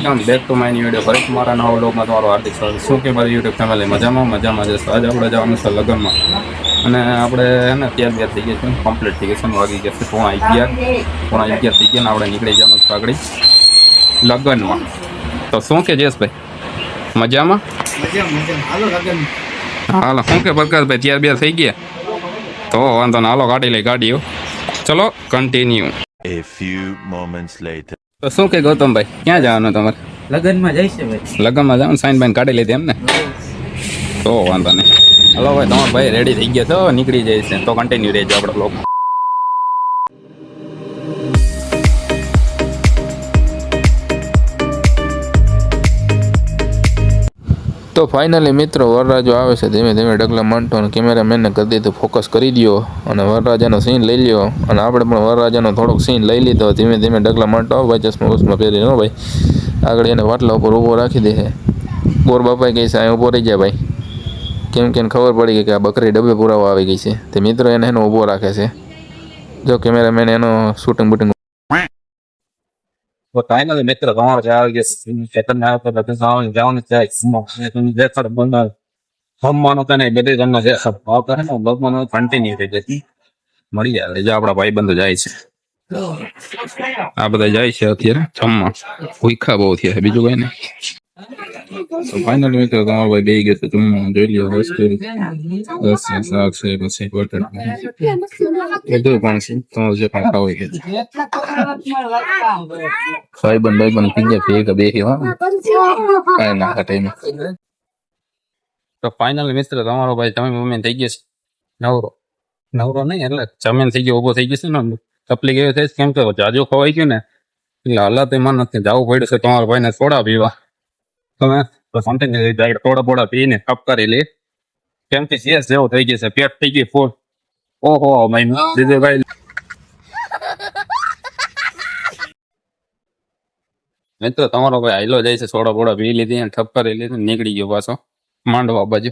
Welcome back to my video. ફરી મારા નવા વ્લોગમાં તમારું હાર્દિક સ્વાગત. શું કે મારી યુટ્યુબ ફેમિલી મજામાં? મજામાં જશે આજે આપણે જવાનું છે લગ્નમાં. અને આપણે એને ત્યાર બે થઈ ગયા છે કમ્પ્લીટ થઈ ગયા છે વાગી ગયા છે પોણા અગિયાર. પોણા અગિયાર થઈ ગયા ને આપણે નીકળી જવાનું છે આગળ લગ્નમાં. તો શું કે જયેશભાઈ મજામાં? હાલો શું કે પ્રકાશભાઈ? ત્યાર બે થઈ ગયા? તો વાંધો ને હાલો કાઢી લઈ ગાડીઓ. ચલો continue A few moments later. તો શું કે ગૌતમભાઈ? ક્યાં જવાનું તમારે? લગનમાં જઈશે ભાઈ. લગ્નમાં જાવ સાઈન બાઈન કાઢી લીધી એમ ને તો વાંધો નહીં. હલો ભાઈ તમારો ભાઈ રેડી થઈ ગયો તો નીકળી જાય છે તો કન્ટિન્યુ રહેજો આપણે લોકો તો ફાઇનલી મિત્રો વરરાજો આવે છે, ધીમે ધીમે ડગલા માંડતો અને કેમેરામેનને કરી દીધું ફોકસ કરી દ્યો અને વરરાજાનો સીન લઈ લ્યો. અને આપણે પણ વરરાજાનો થોડોક સીન લઈ લીધો. ધીમે ધીમે ડગલા માંડતો આવો ભાઈ, ચશ્મા બસમાં પહેરી નો ભાઈ. આગળ એને વાટલા ઉપર ઊભો રાખી દે છે. બોર બાપાએ કહે છે અહીં ઊભો રહી જાય ભાઈ. કેમ કે ખબર પડી ગઈ કે આ બકરી ડબ્બે પુરાવા આવી ગઈ છે. તે મિત્રો એને એનો ઊભો રાખે છે. જો કેમેરામેન એનો શૂટિંગ બૂટિંગ તો ફાઇનલી મિત્ર લગ્ન જવાનું જાય બંધ જમવાનું તને બધી તમને જે ભાવ કરે ને લગ્નમાં કન્ટિન્યુ થઈ જતી મળી જાય જે આપણા ભાઈ બંધ જાય છે આ બધા જાય છે અત્યારે જમવા ભૂખા બહુ થયા છે બીજું કઈ નહીં તો ફાઇનલી મિત્રો તમારો ભાઈ બે ગયો છે જમવાનું જોઈ લ્યો વસ્તુ રસ છે શાક છે પછી બટાટા બધું પણ છે તમારે જે ખાવું હોય એ. ભાઈબંધ ભાઈબંધ થઈ ગયા ભેગા બે હા કાંઈ ના એમ. તો ફાઇનલ મિત્ર તમારો ભાઈ તમે મમ્મી થઈ ગયો છે. નવરો. નવરો નહીં એટલે જમીન થઈ ગયો ઊભો થઈ ગયો છે ને તકલીફ એવી થઈ કેમ કે જાજો ખવાઈ ગયું ને. એટલે હાલત એમાં નથી જવું પડ્યું છે તમારા ભાઈને છોડા પીવા. તમે સમથિંગ થોડા થોડા પીને કપ કરી લે. કેમ કે સીએસ જેવો થઈ ગયો છે, પેટ થઈ ગયું ફૂલ ઓહો મહિનો દીદી ભાઈ મિત્રો, તમારો ભાઈ હાઈલો જાય છે, સોડા બોડા પી લીધી ઠપ કરી લીધી નીકળી ગયો પાછો. માંડવા બાજુ.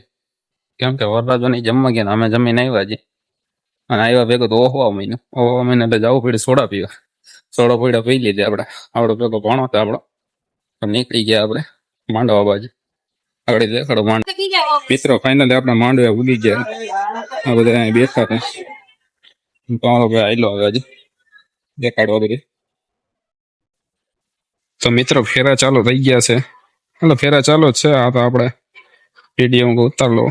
કેમ કે વરરાજો નહીં જમવા ગયા અમે જમીને આવ્યા અને આવ્યા ભેગો તો ઓહો મહિનો. ઓહો મહિને એટલે જવું પડ્યું સોડા પીવા. સોડા પીડા પી લીધી આપણે. આપણો ભેગો ભણો હતો આપણો. નીકળી ગયા આપણે. માંડવા બાજુ આગળ દેખાડો માંડ. મિત્રો ફાઇનલી આપણે માંડવા ઉડી ગયા. આ બધા અહીં બેઠા હતા તમારો ભાઈ આવેલો હવે આજે દેખાડો બધી. તો મિત્રો ફેરા ચાલુ થઈ ગયા છે. એટલે ફેરા ચાલુ જ છે. આ તો આપણે વીડિયો ઉતાર લો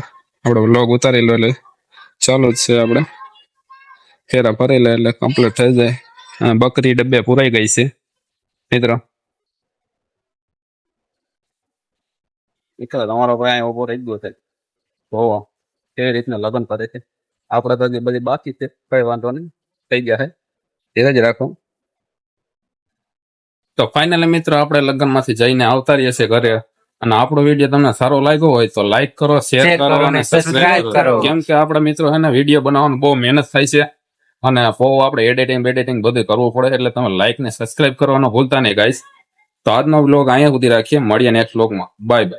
આપણે વ્લોગ ઉતારેલો એટલે ચાલુ જ છે આપણે. ફેરા ભરેલા એટલે કમ્પ્લીટ થઈ જાય. બકરી ડબ્બે પુરાઈ ગઈ છે. મિત્રો મિત્રો તમારો ભાઈ ઊભો રહી ગયો છે. જોવો કેવી રીતના લગ્ન કરે છે? આપણે તો જે બધી બાકી છે કઈ વાંધો નહીં થઈ ગયા છે ધીરજ રાખો. તો ફાઇનલી મિત્રો આપણે લગ્નમાંથી જઈને આવતા રહીએ છીએ ઘરે. અને આપણો વીડિયો તમને સારો લાગ્યો હોય તો લાઈક કરો શેર કરો અને સબસ્ક્રાઇબ કરો. કેમ કે આપણા મિત્રો છે ને વીડિયો બનાવવાનું બહુ મહેનત થાય છે. અને બહુ આપણે એડિટિંગ બેડિટિંગ બધું કરવું પડે એટલે તમે લાઈક ને સબસ્ક્રાઇબ કરવાનું ભૂલતા નહીં ગાઈસ તો આજનો બ્લોગ અહીંયા સુધી રાખીએ. મળીએ નેક્સ્ટ બ્લોગમાં બાય બાય